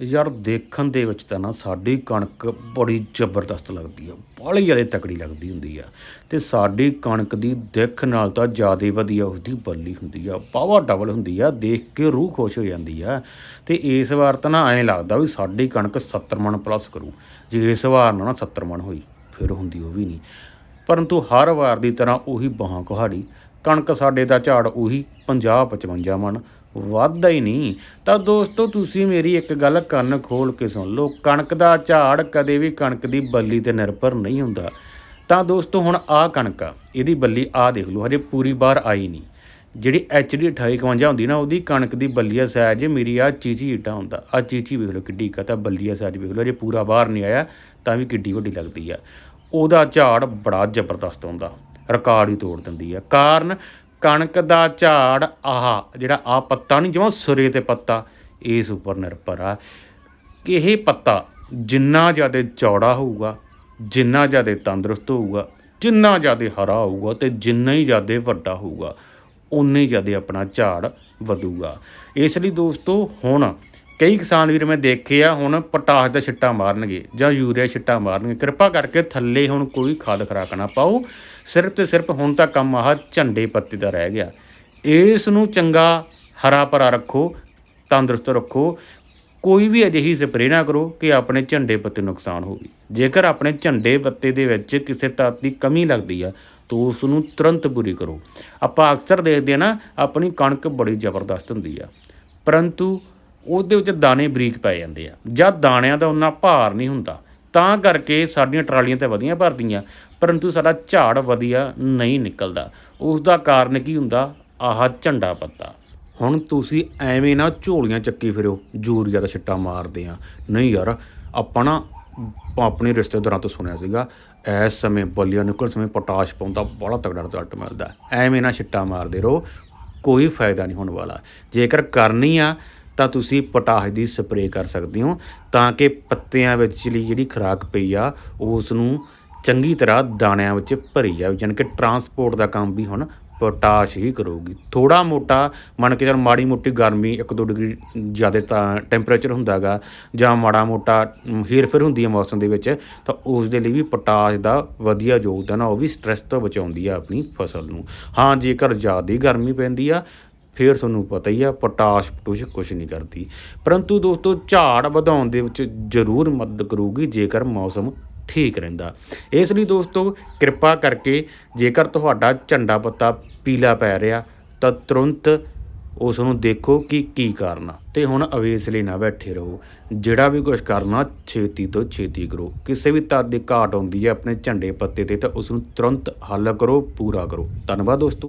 ਯਾਰ ਦੇਖਣ ਦੇ ਵਿੱਚ ਤਾਂ ਨਾ ਸਾਡੀ ਕਣਕ ਬੜੀ ਜ਼ਬਰਦਸਤ ਲੱਗਦੀ ਆ ਬਾਹਲੀ ਜ਼ਿਆਦਾ ਤਕੜੀ ਲੱਗਦੀ ਹੁੰਦੀ ਆ ਤੇ ਸਾਡੀ ਕਣਕ ਦੀ ਦਿੱਖ ਨਾਲ ਤਾਂ ਜ਼ਿਆਦਾ ਵਧੀਆ ਉਹਦੀ ਬੱਲੀ ਹੁੰਦੀ ਆ ਪਾਵਾ ਡਬਲ ਹੁੰਦੀ ਆ, ਦੇਖ ਕੇ ਰੂਹ ਖੁਸ਼ ਹੋ ਜਾਂਦੀ ਆ ਤੇ ਇਸ ਵਾਰ ਤਾਂ ਨਾ ਐਂ ਲੱਗਦਾ ਵੀ ਸਾਡੀ ਕਣਕ 70 ਮਣ ਪਲੱਸ ਕਰੂ, ਜੇ ਇਸ ਵਾਰ ਨਾ ਨਾ 70 ਮਣ ਹੋਈ, ਫਿਰ ਹੁੰਦੀ ਉਹ ਵੀ ਨਹੀਂ। ਪਰੰਤੂ ਹਰ ਵਾਰ ਦੀ ਤਰ੍ਹਾਂ ਉਹੀ ਬਾਹਾਂ ਕੁਹਾੜੀ, ਕਣਕ ਸਾਡੇ ਦਾ ਝਾੜ ਉਹੀ 50 55 ਮਣ ਵਾਧਾ ਹੀ ਨਹੀਂ। ਤਾਂ ਦੋਸਤੋ, ਤੁਸੀਂ ਮੇਰੀ ਇੱਕ ਗੱਲ ਕੰਨ ਖੋਲ ਕੇ ਸੁਣ ਲਓ, ਕਣਕ ਦਾ ਝਾੜ ਕਦੇ ਵੀ ਕਣਕ ਦੀ ਬੱਲੀ ਤੇ ਨਿਰਭਰ ਨਹੀਂ ਹੁੰਦਾ। ਤਾਂ ਦੋਸਤੋ, ਹੁਣ ਆਹ ਕਣਕ ਆ, ਇਹਦੀ ਬੱਲੀ ਆਹ ਦੇਖ ਲਓ, ਹਜੇ ਪੂਰੀ ਬਾਹਰ ਆਈ ਨਹੀਂ। ਜਿਹੜੀ ਐਚਡੀ 2851 ਹੁੰਦੀ ਨਾ, ਉਹਦੀ ਕਣਕ ਦੀ ਬੱਲੀਆ ਸਾਈਜ਼ ਮੇਰੀ ਆ ਚੀਚੀ ਈਟਾ ਹੁੰਦਾ। ਆ ਚੀਚੀ ਵੇਖ ਲਓ ਕਿੱਡੀ ਕਾ ਤਾਂ ਬੱਲੀਆ ਸਾਈਜ਼ ਵੇਖ ਲਓ ਜੇ ਪੂਰਾ ਬਾਹਰ ਨਹੀਂ ਆਇਆ, ਤਾਂ ਵੀ ਕਿੱਡੀ ਵੱਡੀ ਲੱਗਦੀ ਆ। ਉਹਦਾ ਝਾੜ ਬੜਾ ਜ਼ਬਰਦਸਤ ਹੁੰਦਾ, ਰਿਕਾਰਡ ਹੀ ਤੋੜ ਦਿੰਦੀ ਹੈ। ਕਾਰਨ ਕਣਕ ਦਾ ਝਾੜ, ਆਹ ਜਿਹੜਾ ਆ ਪੱਤਾ ਨਹੀਂ, ਜਿਵੇਂ ਸੁਰੇ ਤੇ ਪੱਤਾ, ਇਸ ਉੱਪਰ ਨਿਰਭਰ ਆ। ਕਿ ਇਹ ਪੱਤਾ ਜਿੰਨਾ ਜ਼ਿਆਦਾ ਚੌੜਾ ਹੋਊਗਾ, ਜਿੰਨਾ ਜ਼ਿਆਦਾ ਤੰਦਰੁਸਤ ਹੋਊਗਾ, ਜਿੰਨਾ ਜ਼ਿਆਦਾ ਹਰਾ ਹੋਊਗਾ ਤੇ ਜਿੰਨਾ ਹੀ ਜ਼ਿਆਦਾ ਵੱਡਾ ਹੋਊਗਾ ਉਨੇ ਹੀ ਜ਼ਿਆਦਾ ਆਪਣਾ ਝਾੜ ਵਧੂਗਾ। ਇਸ ਲਈ ਦੋਸਤੋ, ਹੁਣ ਕਈ ਕਿਸਾਨ ਵੀਰ ਮੈਂ ਦੇਖੇ ਆ, ਹੁਣ ਪੋਟਾਸ਼ ਦਾ ਛਿੱਟਾ ਮਾਰਨਗੇ ਜਾਂ ਯੂਰੀਆ ਛਿੱਟਾ ਮਾਰਨਗੇ। ਕਿਰਪਾ ਕਰਕੇ ਥੱਲੇ ਹੁਣ ਕੋਈ ਖਾਦ ਖਰਾਕ ਨਾ ਪਾਓ। ਸਿਰਫ ਤੇ ਸਿਰਫ ਹੁਣ ਤਾਂ ਕੰਮ ਆਹ ਝੰਡੇ ਪੱਤੇ ਦਾ ਰਹਿ ਗਿਆ। ਇਸ ਨੂੰ ਚੰਗਾ ਹਰਾ ਭਰਾ ਰੱਖੋ, ਤੰਦਰੁਸਤ ਰੱਖੋ। ਕੋਈ ਵੀ ਅਜਿਹੀ ਸਪਰੇਅ ਨਾ ਕਰੋ ਕਿ ਆਪਣੇ ਝੰਡੇ ਪੱਤੇ ਨੂੰ ਨੁਕਸਾਨ ਹੋਵੇ। ਜੇਕਰ ਆਪਣੇ ਝੰਡੇ ਪੱਤੇ ਦੇ ਵਿੱਚ ਕਿਸੇ ਤੱਤ ਦੀ ਕਮੀ ਲੱਗਦੀ ਆ, ਤਾਂ ਉਸ ਨੂੰ ਤੁਰੰਤ ਪੂਰੀ ਕਰੋ। ਆਪਾਂ ਅਕਸਰ ਦੇਖਦੇ ਆ ਨਾ, ਆਪਣੀ ਕਣਕ ਬੜੀ ਜ਼ਬਰਦਸਤ ਹੁੰਦੀ ਆ। ਪਰੰਤੂ ਉਹਦੇ ਵਿੱਚ ਦਾਣੇ ਬਰੀਕ ਪੈ ਜਾਂਦੇ ਆ। ਜਾਂ ਦਾਣਿਆਂ ਦਾ ਉਹਨਾਂ ਭਾਰ ਨਹੀਂ ਹੁੰਦਾ। ਤਾਂ ਕਰਕੇ ਸਾਡੀਆਂ ਟਰਾਲੀਆਂ ਤੇ ਵਧੀਆਂ ਭਰਦੀਆਂ, ਪਰੰਤੂ ਸਾਡਾ ਝਾੜ ਵਧੀਆ ਨਹੀਂ ਨਿਕਲਦਾ। ਉਸ ਦਾ ਕਾਰਨ ਕੀ ਹੁੰਦਾ? ਆਹ ਝੰਡਾ ਪੱਤਾ। ਹੁਣ ਤੁਸੀਂ ਐਵੇਂ ਨਾ ਝੋਲੀਆਂ ਚੱਕੀ ਫਿਰੋ ਯੂਰੀਆ ਦਾ ਛਿੱਟਾ ਮਾਰਦੇ ਆ। ਨਹੀਂ ਯਾਰ, ਆਪਾਂ ਨਾ ਆਪਣੇ ਰਿਸ਼ਤੇਦਾਰਾਂ ਤੋਂ ਸੁਣਿਆ ਸੀਗਾ, ਇਸ ਸਮੇਂ ਬੱਲੀਆਂ ਨਿਕਲ ਸਮੇਂ ਪੋਟਾਸ਼ ਪਾਉਂਦਾ ਬੜਾ ਤਗੜਾ ਰਿਜ਼ਲਟ ਮਿਲਦਾ। ਐਵੇਂ ਨਾ ਛਿੱਟਾ ਮਾਰਦੇ ਰਹੋ, ਕੋਈ ਫਾਇਦਾ ਨਹੀਂ ਹੋਣ ਵਾਲਾ। ਜੇਕਰ ਕਰਨੀ ਆ ਤਾਂ ਤੁਸੀਂ ਪੋਟਾਸ਼ ਦੀ ਸਪਰੇਅ ਕਰ ਸਕਦੇ ਹੋ ਤਾਂ ਕਿ ਪੱਤਿਆਂ ਵਿਚਲੀ ਜਿਹੜੀ ਖੁਰਾਕ ਪਈ ਆ ਉਸ ਨੂੰ ਚੰਗੀ ਤਰ੍ਹਾਂ ਦਾਣਿਆਂ ਵਿੱਚ ਭਰੀ ਜਾਵੇ ਯਾਨੀ ਕਿ ਟਰਾਂਸਪੋਰਟ ਦਾ ਕੰਮ ਵੀ ਹੁਣ ਪੋਟਾਸ਼ ਹੀ ਕਰੂਗੀ। ਥੋੜਾ ਮੋਟਾ ਮੰਨ ਕੇ ਚੱਲ ਮਾੜੀ ਮੋਟੀ ਗਰਮੀ 1-2 ਡਿਗਰੀ ਜ਼ਿਆਦਾ ਤਾਂ ਟੈਂਪਰੇਚਰ ਹੁੰਦਾਗਾ ਜਾਂ ਮਾੜਾ ਮੋਟਾ ਹੀਰਫੇਰ ਹੁੰਦੀ ਹੈ ਮੌਸਮ ਦੇ ਵਿੱਚ, ਤਾਂ ਉਸ ਦੇ ਲਈ ਵੀ ਪੋਟਾਸ਼ ਦਾ ਵਧੀਆ ਯੋਗਦਾਨ ਆ, ਉਹ ਵੀ ਸਟ੍ਰੈਸ ਤੋਂ ਬਚਾਉਂਦੀ ਆ ਆਪਣੀ ਫਸਲ ਨੂੰ। ਹਾਂ, ਜੇਕਰ ਜ਼ਿਆਦਾ ਗਰਮੀ ਪੈਂਦੀ ਆ ਫਿਰ ਤੁਹਾਨੂੰ ਪਤਾ ਹੀ ਆ, ਪੋਟਾਸ਼ ਪਟੂਸ਼ ਕੁਝ ਨਹੀਂ ਕਰਦੀ। ਪਰੰਤੂ ਦੋਸਤੋ, ਝਾੜ ਵਧਾਉਣ ਦੇ ਵਿੱਚ ਜ਼ਰੂਰ ਮਦਦ ਕਰੂਗੀ ਜੇਕਰ ਮੌਸਮ ਠੀਕ ਰਹਿੰਦਾ। ਇਸ ਲਈ ਦੋਸਤੋ, ਕਿਰਪਾ ਕਰਕੇ ਜੇਕਰ ਤੁਹਾਡਾ ਝੰਡਾ ਪੱਤਾ ਪੀਲਾ ਪੈ ਰਿਹਾ, ਤਾਂ ਤੁਰੰਤ ਉਸ ਨੂੰ ਦੇਖੋ ਕਿ ਕੀ ਕਰਨਾ ਆ। ਤੇ ਹੁਣ ਅਵੇਸ ਲਈ ਨਾ ਬੈਠੇ ਰਹੋ। ਜਿਹੜਾ ਵੀ ਕੁਝ ਕਰਨਾ, ਛੇਤੀ ਤੋਂ ਛੇਤੀ ਕਰੋ। ਕਿਸੇ ਵੀ ਤਰ੍ਹਾਂ ਦੀ ਘਾਟ ਆਉਂਦੀ ਹੈ ਆਪਣੇ ਝੰਡੇ ਪੱਤੇ ਤੇ, ਤਾਂ ਉਸ ਨੂੰ ਤੁਰੰਤ ਹੱਲ ਕਰੋ, ਪੂਰਾ ਕਰੋ। ਧੰਨਵਾਦ ਦੋਸਤੋ।